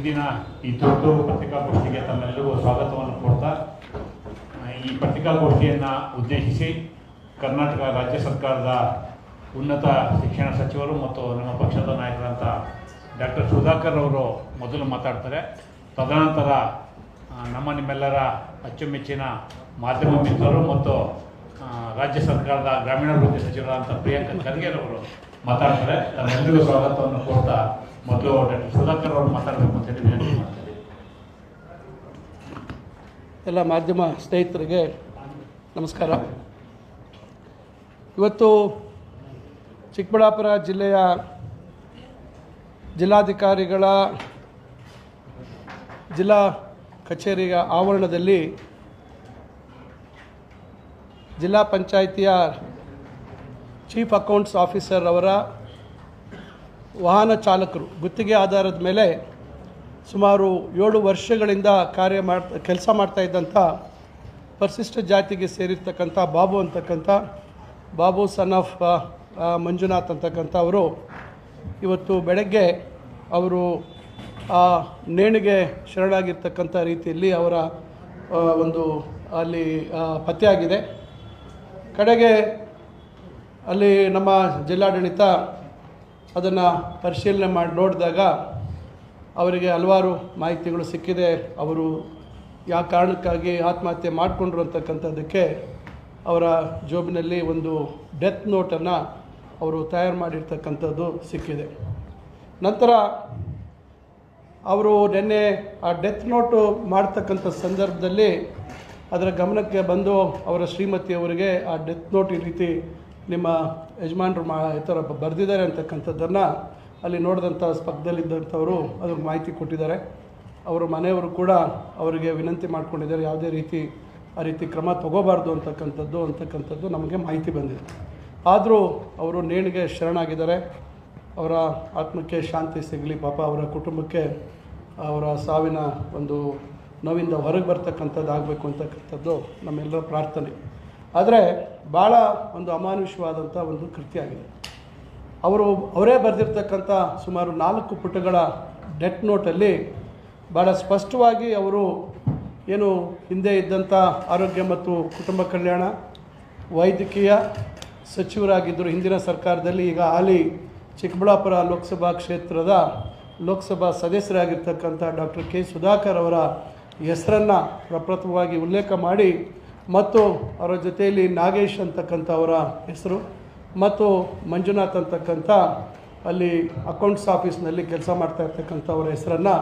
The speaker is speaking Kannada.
ಇಂದಿನ ಈ ದೊಡ್ಡ ಪತ್ರಿಕಾಗೋಷ್ಠಿಗೆ ತಮ್ಮೆಲ್ಲರಿಗೂ ಸ್ವಾಗತವನ್ನು ಕೊಡ್ತಾ ಈ ಪತ್ರಿಕಾಗೋಷ್ಠಿಯನ್ನು ಉದ್ದೇಶಿಸಿ ಕರ್ನಾಟಕ ರಾಜ್ಯ ಸರ್ಕಾರದ ಉನ್ನತ ಶಿಕ್ಷಣ ಸಚಿವರು ಮತ್ತು ನಮ್ಮ ಪಕ್ಷದ ನಾಯಕರಂತ ಡಾಕ್ಟರ್ ಸುಧಾಕರ್ ಅವರು ಮೊದಲು ಮಾತಾಡ್ತಾರೆ. ತದನಂತರ ನಮ್ಮ ನಿಮ್ಮೆಲ್ಲರ ಅಚ್ಚುಮೆಚ್ಚಿನ ಮಾಧ್ಯಮ ಮಿತ್ರರು ಮತ್ತು ರಾಜ್ಯ ಸರ್ಕಾರದ ಗ್ರಾಮೀಣಾಭಿವೃದ್ಧಿ ಸಚಿವರಾದಂಥ ಪ್ರಿಯಾಂಕ ಖರ್ಗೆ ಅವರು ಮಾತಾಡ್ತಾರೆ. ತಮ್ಮೆಲ್ಲರಿಗೂ ಸ್ವಾಗತವನ್ನು ಕೊಡ್ತಾ ಮೊದಲು ಡಾಕ್ಟರ್ ಸುಧಾಕರ್ ಅವರು ಮಾತಾಡಬೇಕು ಅಂತ ಹೇಳಿ ವಿನಂತಿ ಎಲ್ಲ ಮಾಧ್ಯಮ ಸ್ನೇಹಿತರಿಗೆ ನಮಸ್ಕಾರ. ಇವತ್ತು ಚಿಕ್ಕಬಳ್ಳಾಪುರ ಜಿಲ್ಲೆಯ ಜಿಲ್ಲಾಧಿಕಾರಿಗಳ ಜಿಲ್ಲಾ ಕಚೇರಿಯ ಆವರಣದಲ್ಲಿ ಜಿಲ್ಲಾ ಪಂಚಾಯಿತಿಯ ಚೀಫ್ ಅಕೌಂಟ್ಸ್ ಆಫೀಸರ್ ಅವರ ವಾಹನ ಚಾಲಕರು ಗುತ್ತಿಗೆ ಆಧಾರದ ಮೇಲೆ ಸುಮಾರು ಏಳು ವರ್ಷಗಳಿಂದ ಕಾರ್ಯ ಮಾಡ್ತಾ ಕೆಲಸ ಮಾಡ್ತಾ ಇದ್ದಂಥ ಪರಿಶಿಷ್ಟ ಜಾತಿಗೆ ಸೇರಿರ್ತಕ್ಕಂಥ ಬಾಬು ಅಂತಕ್ಕಂಥ, ಬಾಬು ಸನ್ ಆಫ್ ಮಂಜುನಾಥ್ ಅಂತಕ್ಕಂಥ ಅವರು ಇವತ್ತು ಬೆಳಗ್ಗೆ ಅವರು ಆ ನೇಣಿಗೆ ಶರಣಾಗಿರ್ತಕ್ಕಂಥ ರೀತಿಯಲ್ಲಿ ಅವರ ಒಂದು ಅಲ್ಲಿ ಪತ್ತೆಯಾಗಿದೆ. ಕಡೆಗೆ ಅಲ್ಲಿ ನಮ್ಮ ಜಿಲ್ಲಾಡಳಿತ ಅದನ್ನು ಪರಿಶೀಲನೆ ಮಾಡಿ ನೋಡಿದಾಗ ಅವರಿಗೆ ಹಲವಾರು ಮಾಹಿತಿಗಳು ಸಿಕ್ಕಿದೆ. ಅವರು ಯಾವ ಕಾರಣಕ್ಕಾಗಿ ಆತ್ಮಹತ್ಯೆ ಮಾಡಿಕೊಂಡ್ರು ಅಂತಕ್ಕಂಥದ್ದಕ್ಕೆ ಅವರ ಜೋಬಿನಲ್ಲಿ ಒಂದು ಡೆತ್ ನೋಟನ್ನು ಅವರು ತಯಾರು ಮಾಡಿರ್ತಕ್ಕಂಥದ್ದು ಸಿಕ್ಕಿದೆ. ನಂತರ ಅವರು ನಿನ್ನೆ ಆ ಡೆತ್ ನೋಟು ಮಾಡ್ತಕ್ಕಂಥ ಸಂದರ್ಭದಲ್ಲಿ ಅದರ ಗಮನಕ್ಕೆ ಬಂದು ಅವರ ಶ್ರೀಮತಿಯವರಿಗೆ ಆ ಡೆತ್ ನೋಟ್ ಈ ರೀತಿ ನಿಮ್ಮ ಯಜಮಾನರು ಮಾ ಈ ಥರ ಬರೆದಿದ್ದಾರೆ ಅಂತಕ್ಕಂಥದ್ದನ್ನು ಅಲ್ಲಿ ನೋಡಿದಂಥ ಸ್ಪರ್ಧದಲ್ಲಿದ್ದಂಥವರು ಅದಕ್ಕೆ ಮಾಹಿತಿ ಕೊಟ್ಟಿದ್ದಾರೆ. ಅವರ ಮನೆಯವರು ಕೂಡ ಅವರಿಗೆ ವಿನಂತಿ ಮಾಡ್ಕೊಂಡಿದ್ದಾರೆ. ಯಾವುದೇ ರೀತಿ ಆ ರೀತಿ ಕ್ರಮ ತಗೋಬಾರ್ದು ಅಂತಕ್ಕಂಥದ್ದು ಅಂತಕ್ಕಂಥದ್ದು ನಮಗೆ ಮಾಹಿತಿ ಬಂದಿದೆ. ಆದರೂ ಅವರು ನೇಣಿಗೆ ಶರಣಾಗಿದ್ದಾರೆ. ಅವರ ಆತ್ಮಕ್ಕೆ ಶಾಂತಿ ಸಿಗಲಿ. ಪಾಪ ಅವರ ಕುಟುಂಬಕ್ಕೆ ಅವರ ಸಾವಿನ ಒಂದು ನೋವಿಂದ ಹೊರಗೆ ಬರ್ತಕ್ಕಂಥದ್ದು ಆಗಬೇಕು ಅಂತಕ್ಕಂಥದ್ದು ನಮ್ಮೆಲ್ಲರ ಪ್ರಾರ್ಥನೆ. ಆದರೆ ಭಾಳ ಒಂದು ಅಮಾನುಷವಾದಂಥ ಒಂದು ಕೃತ್ಯ ಆಗಿದೆ ಅವರು ಅವರೇ ಬರೆದಿರ್ತಕ್ಕಂಥ ಸುಮಾರು ನಾಲ್ಕು ಪುಟಗಳ ಡೆಟ್ ನೋಟಲ್ಲಿ ಭಾಳ ಸ್ಪಷ್ಟವಾಗಿ ಅವರು ಏನು ಹಿಂದೆ ಇದ್ದಂಥ ಆರೋಗ್ಯ ಮತ್ತು ಕುಟುಂಬ ಕಲ್ಯಾಣ, ವೈದ್ಯಕೀಯ ಸಚಿವರಾಗಿದ್ದರು. ಹಿಂದಿನ ಸರ್ಕಾರದಲ್ಲಿ ಈಗ ಹಾಲಿ ಚಿಕ್ಕಬಳ್ಳಾಪುರ ಲೋಕಸಭಾ ಕ್ಷೇತ್ರದ ಲೋಕಸಭಾ ಸದಸ್ಯರಾಗಿರ್ತಕ್ಕಂಥ ಡಾಕ್ಟರ್ ಕೆ ಸುಧಾಕರ್ ಅವರ ಹೆಸರನ್ನು ಪ್ರಪ್ರಥಮವಾಗಿ ಉಲ್ಲೇಖ ಮಾಡಿ ಮತ್ತು ಅವರ ಜೊತೆಯಲ್ಲಿ ನಾಗೇಶ್ ಅಂತಕ್ಕಂಥವರ ಹೆಸರು ಮತ್ತು ಮಂಜುನಾಥ್ ಅಂತಕ್ಕಂಥ ಅಲ್ಲಿ ಅಕೌಂಟ್ಸ್ ಆಫೀಸ್ನಲ್ಲಿ ಕೆಲಸ ಮಾಡ್ತಾ ಇರ್ತಕ್ಕಂಥವ್ರ ಹೆಸರನ್ನು